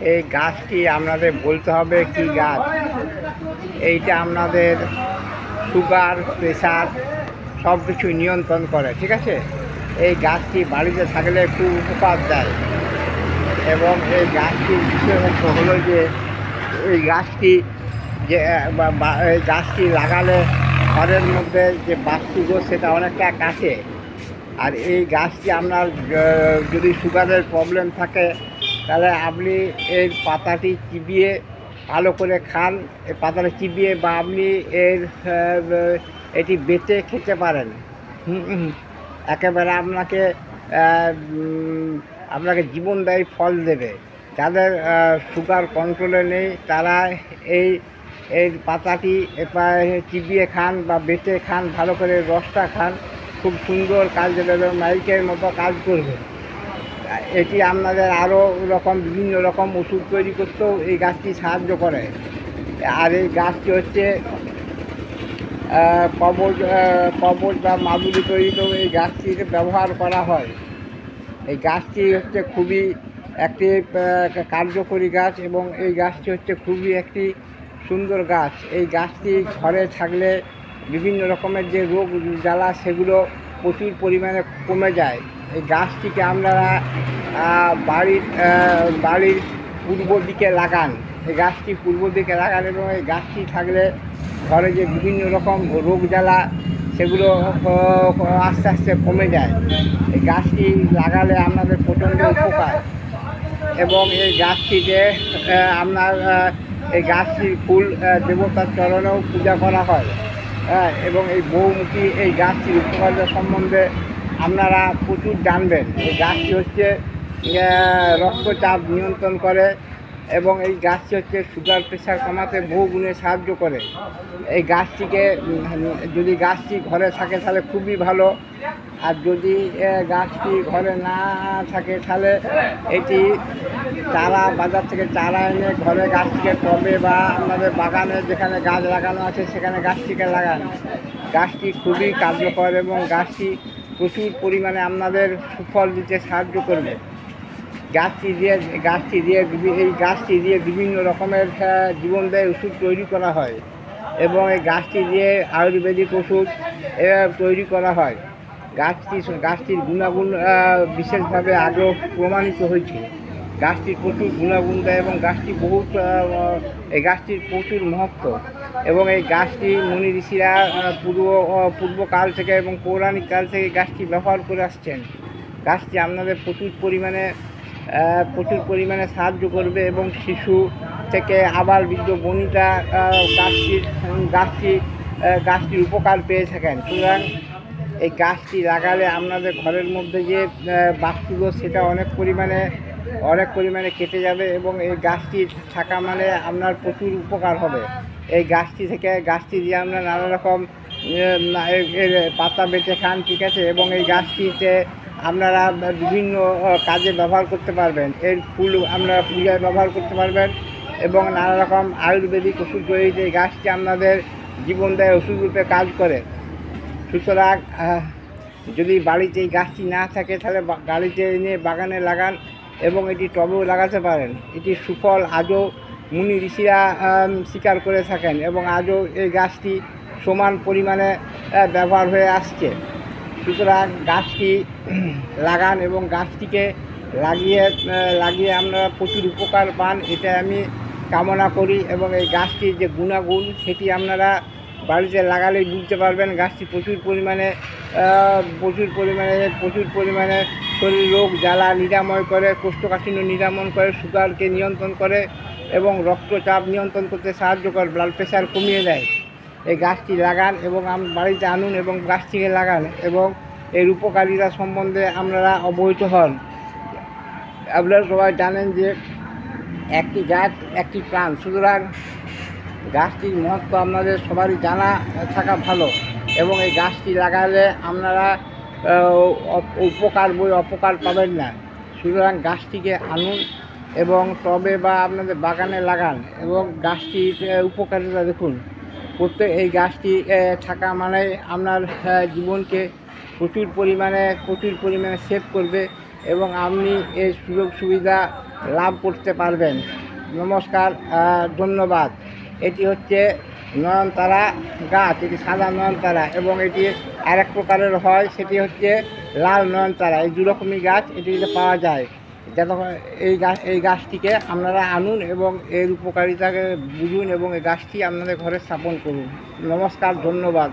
এই গাছটি আপনাদের বলতে হবে কি গাছ? এইটা আপনাদের সুগার প্রেশার সব কিছু নিয়ন্ত্রণ করে, ঠিক আছে? এই গাছটি বাড়িতে থাকলে খুব উপকার দেয়। এবং এই গাছটির বিশেষত্ব হলো যে, এই গাছটি যে এই গাছটি লাগালে ঘরের মধ্যে যে বাস্তুদোষ সেটা অনেকটা কাটে। আর এই গাছটি আপনার যদি সুগারের প্রবলেম থাকে তাহলে আপনি এই পাতাটি চিবিয়ে ভালো করে খান। এই পাতাটা চিবিয়ে বা আপনি এর এটি বেটে খেতে পারেন। একেবারে আপনাকে আপনাকে জীবনদায়ী ফল দেবে। যাদের সুগার কন্ট্রোলে নেই, তারা এই এই পাতাটি চিবিয়ে খান বা বেটে খান, ভালো করে রসটা খান। খুব সুন্দর কাজ দেবে মাইকের মতো কাজ করবে। এটি আপনাদের আরও রকম বিভিন্ন রকম ওষুধ তৈরি করতেও এই গাছটি সাহায্য করে। আর এই গাছটি হচ্ছে কবজ কবজ বা মাদুরি তৈরিতেও এই গাছটিকে ব্যবহার করা হয়। এই গাছটি হচ্ছে খুবই একটি কার্যকরী গাছ এবং এই গাছটি হচ্ছে খুবই একটি সুন্দর গাছ। এই গাছটি ঘরে থাকলে বিভিন্ন রকমের যে রোগ জ্বালা সেগুলো প্রচুর পরিমাণে কমে যায়। এই গাছটিকে আপনারা বাড়ির বাড়ির পূর্ব দিকে লাগান। এই গাছটি পূর্ব দিকে লাগান এবং এই গাছটি থাকলে ঘরে যে বিভিন্ন রকম রোগ জ্বালা, সেগুলো আস্তে আস্তে কমে যায়। এই গাছটি লাগালে আপনাদের প্রচণ্ড উপকার। এবং এই গাছটিতে আপনার এই গাছটির ফুল দেবতার চরণেও পূজা করা হয়। হ্যাঁ এবং এই বহুমুখী এই গাছটির উপকারিতা সম্বন্ধে আপনারা প্রচুর জানবেন। এই গাছটি হচ্ছে রক্তচাপ নিয়ন্ত্রণ করে এবং এই গাছটি হচ্ছে সুগার প্রেশার কমাতে বহু গুণে সাহায্য করে। এই গাছটিকে, যদি গাছটি ঘরে থাকে তাহলে খুবই ভালো। আর যদি গাছটি ঘরে না থাকে তাহলে এটি চারা, বাজার থেকে চারা এনে ঘরে গাছটিকে টবে বা আমাদের বাগানে যেখানে গাছ লাগানো আছে সেখানে গাছটিকে লাগান। গাছটি খুবই কার্যকর এবং গাছটি প্রচুর পরিমাণে আপনাদের সুফল দিতে সাহায্য করবে। গাছটি দিয়ে গাছটি দিয়ে এই গাছটি দিয়ে বিভিন্ন রকমের আহ, জীবনদায়ী ওষুধ তৈরি করা হয় এবং এই গাছটি দিয়ে আয়ুর্বেদিক ওষুধ তৈরি করা হয়। গাছটি গাছটির গুণাগুণ বিশেষভাবে আগেও প্রমাণিত হয়েছে। গাছটির প্রচুর গুণাগুণ দেয় এবং গাছটি বহুত এই গাছটির প্রচুর মহত্ব। এবং এই গাছটি মুনি ঋষিরা পূর্ব পূর্বকাল থেকে এবং পৌরাণিক কাল থেকে গাছটি ব্যবহার করে আসছেন। গাছটি আপনাদের প্রচুর পরিমাণে প্রচুর পরিমাণে সাহায্য করবে এবং শিশু থেকে আবার বৃদ্ধ বনিতা গাছটির, গাছটি গাছটির উপকার পেয়ে থাকেন। সুতরাং এই গাছটি লাগালে আপনাদের ঘরের মধ্যে যে বাস্তুদোষ সেটা অনেক পরিমাণে অনেক পরিমাণে কেটে যাবে এবং এই গাছটি থাকা মানে আপনার প্রচুর উপকার হবে। এই গাছটি থেকে, গাছটি দিয়ে আমরা নানা রকম এর পাতা বেটে খান, ঠিক আছে? এবং এই গাছটিতে আপনারা বিভিন্ন কাজে ব্যবহার করতে পারবেন। এর ফুল আপনারা পূজায় ব্যবহার করতে পারবেন এবং নানা রকম আয়ুর্বেদিক ওষুধ তৈরিতে এই গাছটি আপনাদের জীবনদায়ী ওষুধ রূপে কাজ করে। সুতরাং যদি বাড়িতে এই গাছটি না থাকে, তাহলে গাড়িতে এনে বাগানে লাগান এবং এটি টবেও লাগাতে পারেন। এটি সুফল, আজও মুনি ঋষিরা স্বীকার করে থাকেন এবং আজও এই গাছটি সমান পরিমাণে ব্যবহার হয়ে আসছে। সুতরাং গাছটি লাগান এবং গাছটিকে লাগিয়ে লাগিয়ে আপনারা প্রচুর উপকার পান এটা আমি কামনা করি এবং এই গাছটির যে গুণাগুণ, সেটি আপনারা বাড়িতে লাগালেই বুঝতে পারবেন গাছটি প্রচুর পরিমাণে প্রচুর পরিমাণে প্রচুর পরিমাণে শরীর রোগ, জ্বালা নিরাময় করে, কোষ্ঠকাঠিন্য নিরাময় করে, সুগারকে নিয়ন্ত্রণ করে এবং রক্তচাপ নিয়ন্ত্রণ করতে সাহায্য করে ব্লাড প্রেশার কমিয়ে দেয়। এই গাছটি লাগান এবং বাড়িতে আনুন এবং গাছটিকে লাগান এবং এর উপকারিতা সম্বন্ধে আপনারা অবহিত হন। আপনারা সবাই জানেন যে একটি গাছ একটি প্রাণ, সুতরাং গাছটির মহত্ব আপনাদের সবারই জানা, থাকা ভালো। এবং এই গাছটি লাগালে আপনারা উপকার বই অপকার পাবেন না। সুতরাং গাছটিকে আনুন এবং টবে বা আপনাদের বাগানে লাগান এবং গাছটির উপকারিতা দেখুন। প্রত্যেক এই গাছটি থাকা মানে আপনার জীবনকে প্রচুর পরিমাণে প্রচুর পরিমাণে সেভ করবে এবং আপনি এই সুযোগ সুবিধা লাভ করতে পারবেন। নমস্কার ধন্যবাদ। এটি হচ্ছে নয়নতারা গাছ, এটি সাদা নয়নতারা এবং এটি আরেক প্রকারের হয়, সেটি হচ্ছে লাল নয়নতারা। এই দুরকমই গাছ এটিতে পাওয়া যায়। যতক্ষণ এই গাছ, এই গাছটিকে আপনারা আনুন এবং এর উপকারিতাকে বুঝুন এবং এই গাছটি আপনাদের ঘরে স্থাপন করুন। নমস্কার, ধন্যবাদ।